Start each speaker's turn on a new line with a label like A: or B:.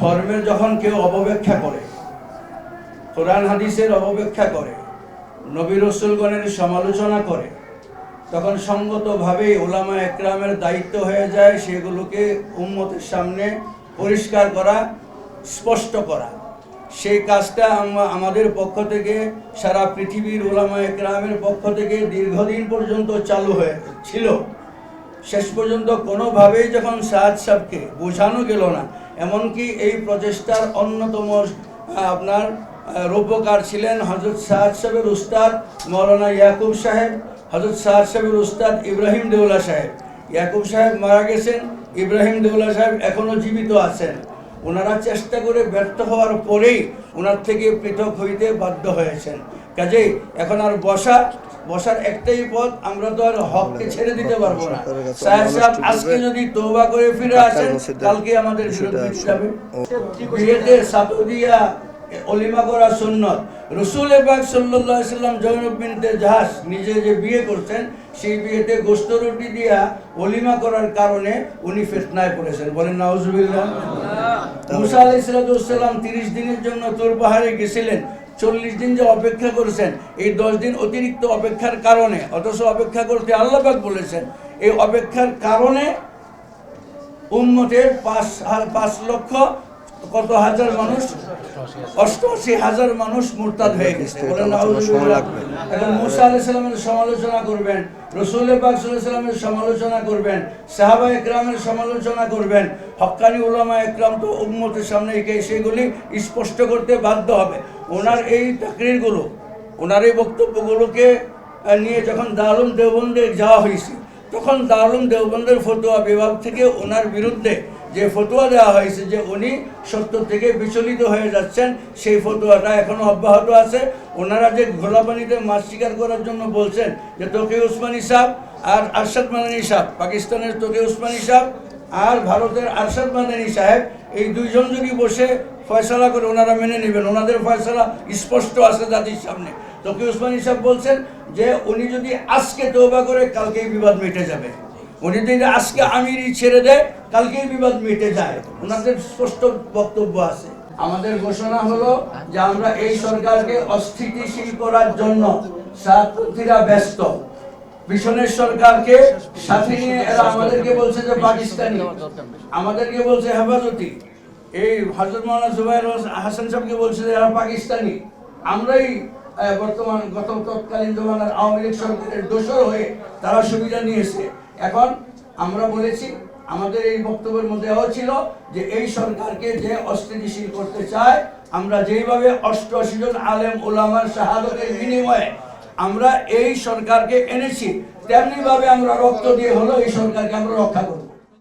A: ধর্মের যখন কেউ অপব্যাখ্যা করে, কোরআন হাদিসের অপব্যাখ্যা করে, নবী রসুলগণের সমালোচনা করে, তখন সঙ্গতভাবেই ওলামা একরামের দায়িত্ব হয়ে যায় সেগুলোকে উম্মতের সামনে পরিষ্কার করা, স্পষ্ট করা। সেই কাজটা আম- আমাদের পক্ষ থেকে, সারা পৃথিবীর ওলামা একরামের পক্ষ থেকে দীর্ঘদিন পর্যন্ত চালু হয়ে ছিল। শেষ পর্যন্ত কোনোভাবেই যখন সাদ সাহেবকে বোঝানো গেল না এমনকি এই প্রচেষ্টার অন্যতম আপনার রূপকার ছিলেন হজরত সাদ সাহেবের উস্তাদ মৌলানা ইয়াকুব সাহেব হজরত সাদ সাহেবের উস্তাদ ইব্রাহিম দেউলা সাহেব। ইয়াকুব সাহেব মারা গেছেন, ইব্রাহিম দেউলা সাহেব এখনও জীবিত আছেন। ওনারা চেষ্টা করে ব্যর্থ হওয়ার পরেই ওনার থেকে পৃথক হইতে বাধ্য হয়েছেন। কাজেই এখন আর বসা বসার একটাই পথ আমরা তো আর হককে ছেড়ে দিতে পারব না। সাহেব সাহেব আজকে যদি তৌবা করে ফিরে আসেন কালকে আমাদের বিরুদ্ধে যাবে। বিয়েতে সাতুদিয়া অলিমা করা সুন্নত। রসুল এবাক সাল্লাহ সাল্লাম জৈনব বিনতে জাহাজ নিজে যে বিয়ে করছেন সেই বিয়েতে গোস্ত রুটি দিয়া অলিমা করার কারণে উনি ফেতনায় পড়েছেন। বলেন নাউজুবিল্লাহ। মুসা আলাইসাল্লাম তিরিশ দিনের জন্য তোর পাহাড়ে গেছিলেন। চল্লিশ দিন যে অপেক্ষা করেছেন, এই দশ দিন অতিরিক্ত অপেক্ষার কারণে, অথচ অপেক্ষা করতে আল্লাপাক বলেছেন, এই অপেক্ষার কারণে উন্মতের পাঁচ পাঁচ লক্ষ কত হাজার মানুষ? অষ্টআশি হাজার মানুষ মুরতাদ হয়ে গেছে। বলেন এখন মুসা আলাইহিস সালামের সমালোচনা করবেন রসুল পাক সাল্লামের সমালোচনা করবেন সাহাবা একরামের সমালোচনা করবেন। হক্কানি উলামা একরাম তো উম্মতের সামনে একে সেগুলি স্পষ্ট করতে বাধ্য হবে। ওনার এই তাকরিরগুলো ওনার এই বক্তব্যগুলোকে নিয়ে যখন দারুম দেওবন্দে যাওয়া হয়েছে তখন দারুম দেওবন্দের ফতোয়া বিভাগ থেকে ওনার বিরুদ্ধে যে ফতোয়া দেওয়া হয়েছে যে উনি সত্য থেকে বিচলিত হয়ে যাচ্ছেন, সেই ফতোয়াটা এখনও অব্যাহত আছে। ওনারা যে ঘোলা পানিতে মাছ শিকার করার জন্য বলছেন যে তোকে উসমানী সাহ আর আরশাদ মাদানী সাহ পাকিস্তানের তোকে উসমানী সাহ আর ভারতের আরশাদ মাদানী সাহেব, এই দুইজন যদি বসে ফয়সালা করে ওনারা মেনে নেবেন। ওনাদের ফয়সালা স্পষ্ট আছে জাতির সামনে। তোকে উসমানী সাহেব বলছেন যে উনি যদি আজকে তৌবা করে, কালকেই বিবাদ মিটে যাবে। উনি যদি আজকে আমিরই ছেড়ে দেয়, কালকেই বিবাদ মিটে যায়। ওনাদের স্পষ্ট বক্তব্য আছে। আমাদের ঘোষণা হলো যে আমরা এই সরকারকে অস্থিতিশীল করার জন্য সাতপন্থীরা ব্যস্ত। পিছনের সরকারকে সাথে নিয়ে এরা আমাদেরকে বলছে যে পাকিস্তানি। আমাদেরকে বলছে হেফাজতি। এই হজরত মৌলানা জুবাইর হাসান সাহেবকে বলছে যে এরা পাকিস্তানি। আমরাই বর্তমান গত তৎকালীন জমানার আওয়ামী লীগ সরকারের দোষর হয়ে তারা সুবিধা নিয়েছে। এখন আমরা বলেছি, আমাদের এই বক্তব্যের মধ্যে ছিল যে এই সরকারকে যে অস্থিতিশীল করতে চায়, আমরা যেইভাবে অষ্টআশি জন আলেম ওলামার শাহাদতের বিনিময়ে আমরা এই সরকারকে এনেছি, তেমনিভাবে আমরা রক্ত দিয়ে হলো এই সরকারকে আমরা রক্ষা করব।